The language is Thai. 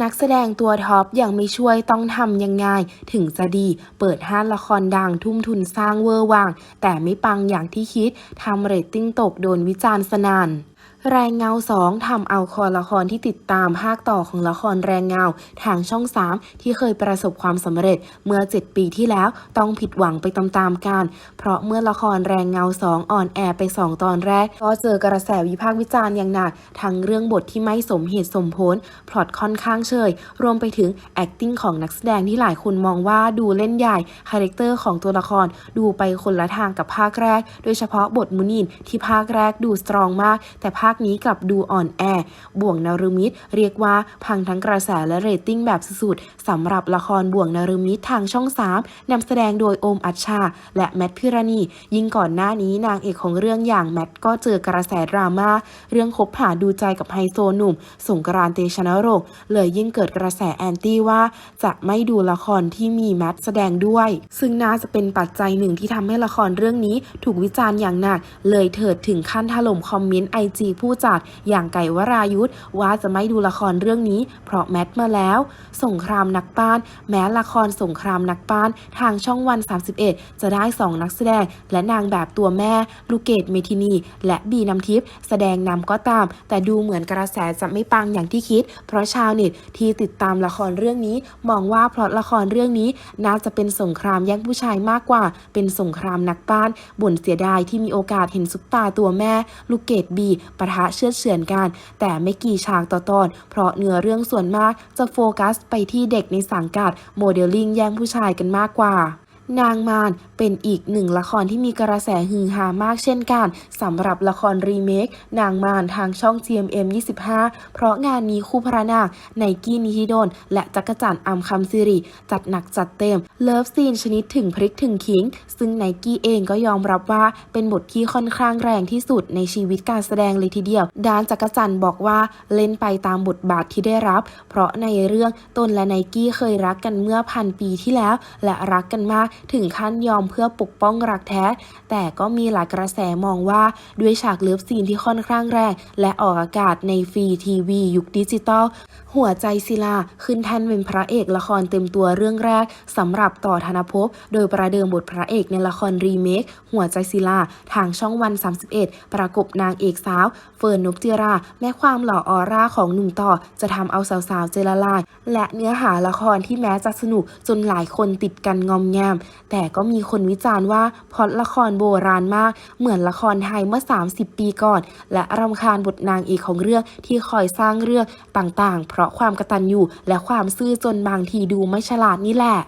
นักแสดงตัวท็อปยังไม่ช่วยต้องทำยังไง ถึงจะดี เปิดห้านละครดังทุ่มทุนสร้างเวอร์วังแต่ไม่ปังอย่างที่คิดทำเรตติ้งตกโดนวิจารณ์สนัน่น แรงเงาสองทำเอาคอละครที่ติดตามภาคต่อของละครแรงเงา ทางช่อง 3 ที่เคยประสบความสำเร็จเมื่อ 7 ปีที่แล้วต้องผิดหวังไปตามๆกัน เพราะเมื่อละครแรงเงาสองออนแอไป 2 ตอนแรก ก็เจอกระแสวิพากษ์วิจารณ์อย่างหนัก ทั้งเรื่องบทที่ไม่สมเหตุสมผลพล็อตค่อนข้างเชยรวมไปถึง acting ของนักแสดงที่หลายคนมองว่าดูเล่นใหญ่คาแรคเตอร์ของตัวละครดูไปคนละทางกับภาคแรก โดยเฉพาะบทมุนินที่ภาคแรกดูสตรองมาก แต่ภาคนี้กับดูอ่อนแอ บ่วงนรมิตรเรียกว่าพังทั้งกระแสและเรตติ้งแบบสุดๆสำหรับละครบ่วงนรมิตรทางช่อง3นำแสดงโดยโอมอัชชา และแมทพิรณี ยิ่งก่อนหน้านี้นางเอกของเรื่องอย่างแมทก็เจอกระแสดราม่าเรื่องคบหาดูใจกับไฮโซหนุ่ม สงกรานต์เตชะนรงค์เลยยิ่งเกิดกระแสแอนตี้ว่า จะไม่ดูละครที่มีแมทแสดงด้วย ซึ่งน่าจะเป็นปัจจัยหนึ่งที่ทำให้ละครเรื่องนี้ถูกวิจารณ์อย่างหนัก เลยเถิดถึงขั้นถล่มคอมเมนต์ไอจีผู้จัดอย่างไก่วรายุทธว่าจะไม่ดูละครเรื่องนี้ เพราะแมทมาแล้ว สงครามนักป้าน แม้ละครสงครามนักป้าน ทางช่องวัน 31 จะได้ 2 นักแสดง และนางแบบตัวแม่ลูกเกดเมทินี และบีน้ำทิพย์แสดงนำก็ตาม แต่ดูเหมือนกระแสจะไม่ปังอย่างที่คิด เพราะชาวเน็ตที่ติดตามละครเรื่องนี้ มองว่าเพราะละครเรื่องนี้ น่าจะเป็นสงครามแย่งผู้ชายมากกว่า เป็นสงครามนักป้านบ่นเสียดายที่มีโอกาสเห็นซุปตาตัวแม่ลูกเกดบีประทะเชือเฉือนกัน แต่ไม่กี่ฉากต่อตอน เพราะเนื้อเรื่องส่วนมากจะโฟกัสไปที่เด็กในสังกัด โมเดลลิ่งแย่งผู้ชายกันมากกว่า นางมารเป็นอีกหนึ่งละครที่มีกระแสฮือฮามากเช่นกันสำหรับละครรีเมคนางมารทางช่อง GMM 25 เพราะงานนี้คู่พระนางไนกี้นิฮิโดน และจักรจันอัมคำซิริ จัดหนักจัดเต็ม เลิฟซีนชนิดถึงพริกถึงขิง ซึ่งไนกี้เองก็ยอมรับว่าเป็นบทที่ค่อนข้างแรงที่สุดในชีวิตการแสดงเลยทีเดียวด้านจักรจันบอกว่าเล่นไปตามบทบาทที่ได้รับ เพราะในเรื่องตนและไนกี้เคยรักกันเมื่อพันปีที่แล้ว และรักกันมากถึงขั้นยอมเพื่อปกป้องรักแท้ แต่ก็มีหลายกระแสมองว่าด้วยฉากเลิฟซีนที่ค่อนข้างแรงและออกอากาศในฟรีทีวี ยุคดิจิตอลหัวใจศิลาขึ้นแท่นเป็นพระเอกละครเต็มตัวเรื่องแรกสำหรับต่อธนภพ โดยประเดิมบทพระเอกในละครรีเมค หัวใจศิลา ทางช่องวัน 31 ประกบนางเอกสาว เฟิร์นนบจิรา แม้ความหล่อออร่าของหนุ่มต่อ จะทำเอาสาวๆเจละลาย และเนื้อหาละครที่แม้จะสนุกจนหลายคนติดกันงอมแงมแต่ก็มีคนวิจารณ์ว่าพอดละครโบราณมาก เหมือนละครไทยเมื่อ 30 ปีก่อน และรำคาญบทนางเอกของเรื่องที่คอยสร้างเรื่องต่างๆ เพราะความกระตันอยู่และความซื่อจนบางทีดูไม่ฉลาดนี่แหละ